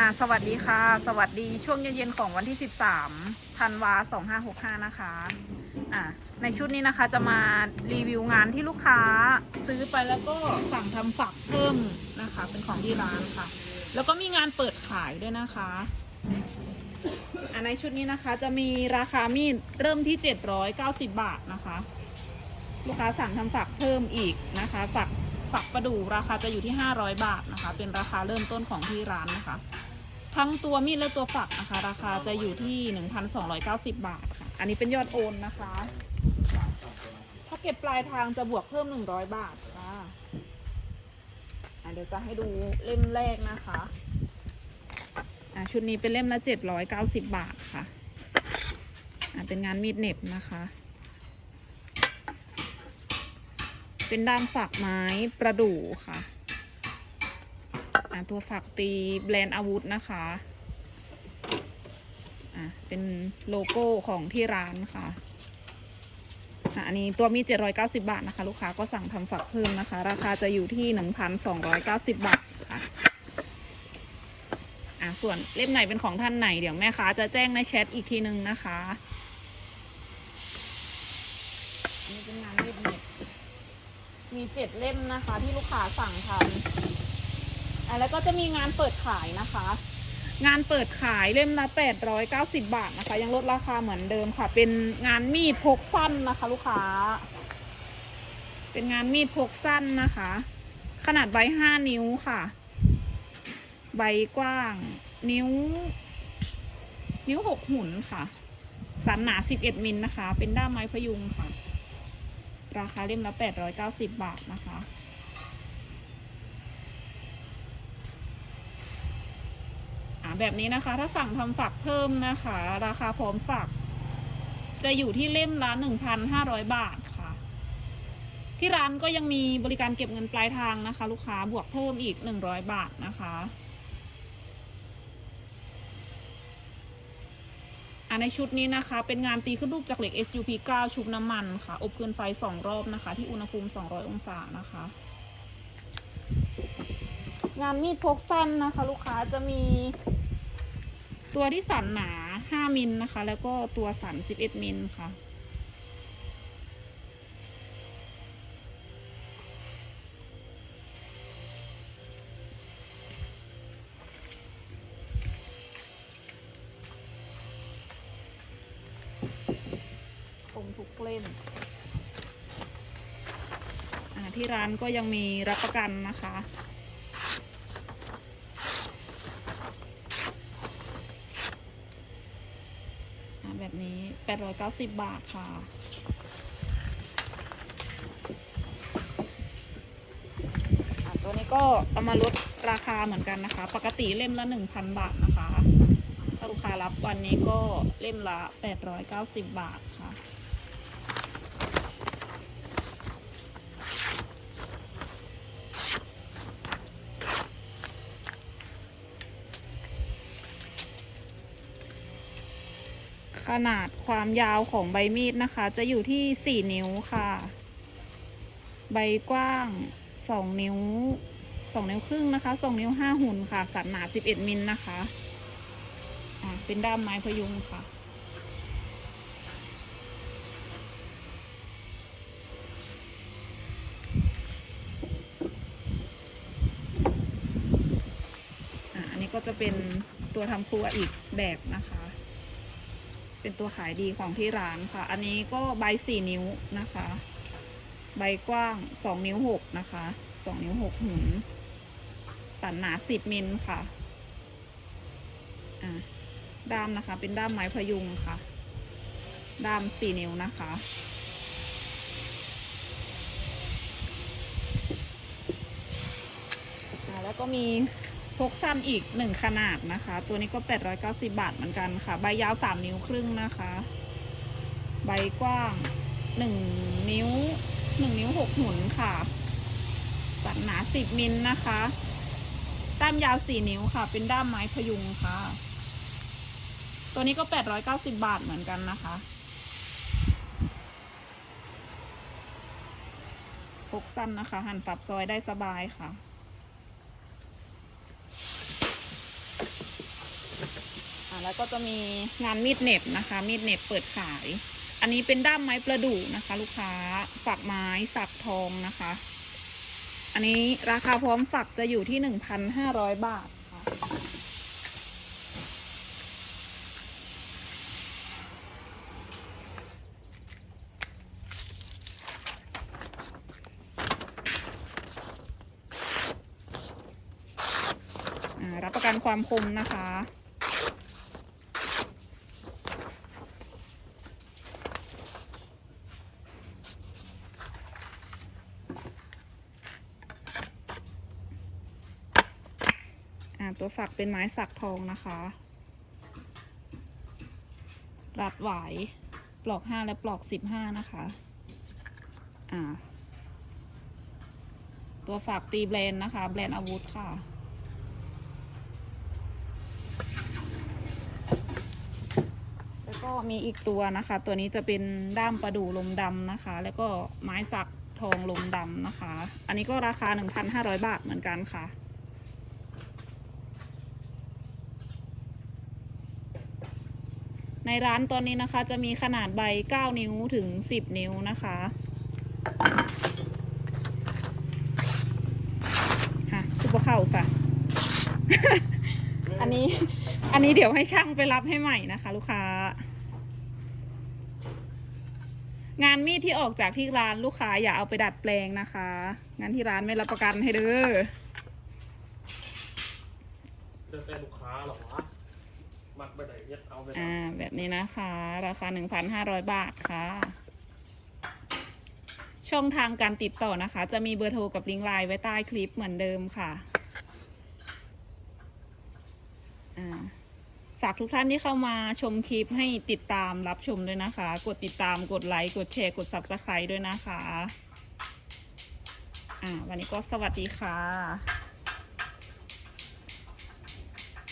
อ่าสวัสดีค่ะ สวัสดีช่วงเย็นๆของวันที่ 13ธันวา2565 นะคะอ่าในชุดนี้นะคะจะมารีวิวงานที่ลูกค้าซื้อไปแล้วก็สั่งทำฝักเพิ่มนะคะ เป็นของที่ร้านค่ะ แล้วก็มีงานเปิดขายด้วยนะคะอ่าในชุดนี้นะคะจะมีราคามีดเริ่มที่ 790 บาทนะคะ ลูกค้าสั่งทำฝักเพิ่มอีกนะคะฝักฝักประดู่ราคาจะอยู่ที่ 500 บาทนะคะ เป็นราคาเริ่มต้นของที่ร้านนะคะ ทั้งตัวมีดและตัวฝักนะคะ ราคาจะอยู่ที่ 1,290 บาทค่ะ อันนี้เป็นยอดโอนนะคะ ถ้าเก็บปลายทางจะบวกเพิ่ม 100 บาทค่ะอะเดี๋ยวจะให้ดูเล่มแรกนะคะอะชุดนี้เป็นเล่มละ 790 บาทค่ะอะ เป็นงานมีดเน็บนะคะ เป็นด้ามฝักไม้ประดู่ค่ะ อะตัวฝักตีแบรนด์อาวุธนะคะอะเป็นโลโก้ของที่ร้านค่ะอะอันนี้ตัวมี 790 บาทนะคะ ลูกค้าก็สั่งทำฝักเพิ่มนะคะ ราคาจะอยู่ที่ 1,290 บาทค่ะอะส่วนเล่มไหนเป็นของท่านไหน เดี๋ยวแม่ค้าจะแจ้งในแชทอีกทีนึงนะคะอันนี้เป็นงานเล็บเน็บมีเจ็ดเล่มนะคะที่ลูกค้าสั่งทำ อะแล้วก็จะมีงานเปิดขายนะคะ งานเปิดขายเล่มละ890 บาทนะคะ ยังลดราคาเหมือนเดิมค่ะ เป็นงานมีดพกสั้นนะคะ ลูกค้า เป็นงานมีดพกสั้นนะคะ ขนาดใบห้านิ้วค่ะ ใบกว้าง นิ้ว นิ้วหกหุ่นค่ะ สันหนา11มิลนะคะ เป็นด้ามไม้พยุงค่ะ ราคาเล่มละ890บาทนะคะ อ่า แบบนี้นะคะ ถ้าสั่งทำฝักเพิ่มนะคะ ราคาพร้อมฝัก จะอยู่ที่เล่มละ1,500 บาทค่ะ ที่ร้านก็ยังมีบริการเก็บเงินปลายทางนะคะ ลูกค้าบวกเพิ่มอีก 100 บาทนะคะอ่าในชุดนี้นะคะ เป็นงานตีขึ้นรูปจากเหล็ก SUP 9 ชุบน้ำมันค่ะ อบเกินไฟ 2 รอบนะคะ ที่อุณหภูมิ 200 องศานะคะ งานมีดพกสั้นนะคะ ลูกค้าจะมี ตัวที่สันหนา 5 มิลนะคะ แล้วก็ตัวสัน 11 มิลค่ะคมทุกเล่มอ่าที่ร้านก็ยังมีรับประกันนะคะ อ่า แบบนี้ 890 บาทค่ะ ตัวนี้ก็เอามาลดราคาเหมือนกันนะคะ ปกติเล่มละ 1,000 บาทนะคะ ถ้าลูกค้ารับวันนี้ก็เล่มละ 890 บาท ขนาดความยาวของใบมีดนะคะ จะอยู่ที่ 4 นิ้วค่ะ ใบกว้าง 2 นิ้ว 2 นิ้วครึ่งนะคะ 2 นิ้ว 5 หุ่นค่ะ สันหนา 11 มิลนะคะอ่าเป็นด้ามไม้พยุงค่ะอ่าอันนี้ก็จะเป็นตัวทำครัวอีกแบบนะคะ เป็นตัวขายดีของที่ร้านค่ะ อันนี้ก็ใบสี่นิ้วนะคะ ใบกว้างสองนิ้วหกนะคะสองนิ้วหกหุนสันหนาสิบมิลค่ะอ่าด้ามนะคะ เป็นด้ามไม้พยุงค่ะ ด้ามสี่นิ้วนะคะแล้วก็มี พกสั้นอีกหนึ่งขนาดนะคะ ตัวนี้ก็ 890 บาทเหมือนกันค่ะ ใบยาว 3 นิ้วครึ่งนะคะ ใบกว้าง 1 นิ้ว 1 นิ้ว 6 หุนค่ะสันหนา 10 มิลนะคะ ด้ามยาว 4 นิ้วค่ะ เป็นด้ามไม้พยุงค่ะ ตัวนี้ก็ 890 บาทเหมือนกันนะคะพกสั้นนะคะ หั่นสับซอยได้สบายค่ะ แล้วก็จะมีงานมีดเหน็บนะคะ มีดเหน็บเปิดขาย อันนี้เป็นด้ามไม้ประดู่นะคะ ลูกค้าฝักไม้สักทองนะคะ อันนี้ราคาพร้อมฝักจะอยู่ที่หนึ่งพันห้าร้อยบาทค่ะอ่ารับประกันความคมนะคะ ตัวฝักเป็นไม้สักทองนะคะ รัดไหวายปลอกห้าและปลอกสิบห้านะคะ อ่า ตัวฝักตีแบรนด์นะคะ แบรนด์อาวุธค่ะแล้วก็มีอีกตัวนะคะ ตัวนี้จะเป็นด้ามประดู่ลมดำนะคะ แล้วก็ไม้สักทองลมดำนะคะ อันนี้ก็ราคา 1,500 บาทเหมือนกันค่ะ ในร้านตอนนี้นะคะจะมีขนาดใบ 9 นิ้วถึง 10 นิ้วนะคะฮะคุปเข้าสะอันนี้อันนี้เดี๋ยวให้ช่างไปรับให้ใหม่นะคะ ลูกค้า งานมีดที่ออกจากที่ร้านลูกค้าอย่าเอาไปดัดแปลงนะคะ งานที่ร้านไม่รับประกันให้เด้อ เดินแต่ลูกค้าเหรอวะ มักไปไหนเย็ดเอ่าแบบนี้นะคะ ราคา1,500บาทค่ะ ช่องทางการติดต่อนะคะ จะมีเบอร์โทรกับลิงก์ไลน์ไว้ใต้คลิปเหมือนเดิมค่ะฝากทุกท่านที่เข้ามาชมคลิปให้ติดตามรับชมด้วยนะคะ กดติดตามกดไลค์กดแชร์กด subscribe ด้วยนะคะ อ่า วันนี้ก็สวัสดีค่ะ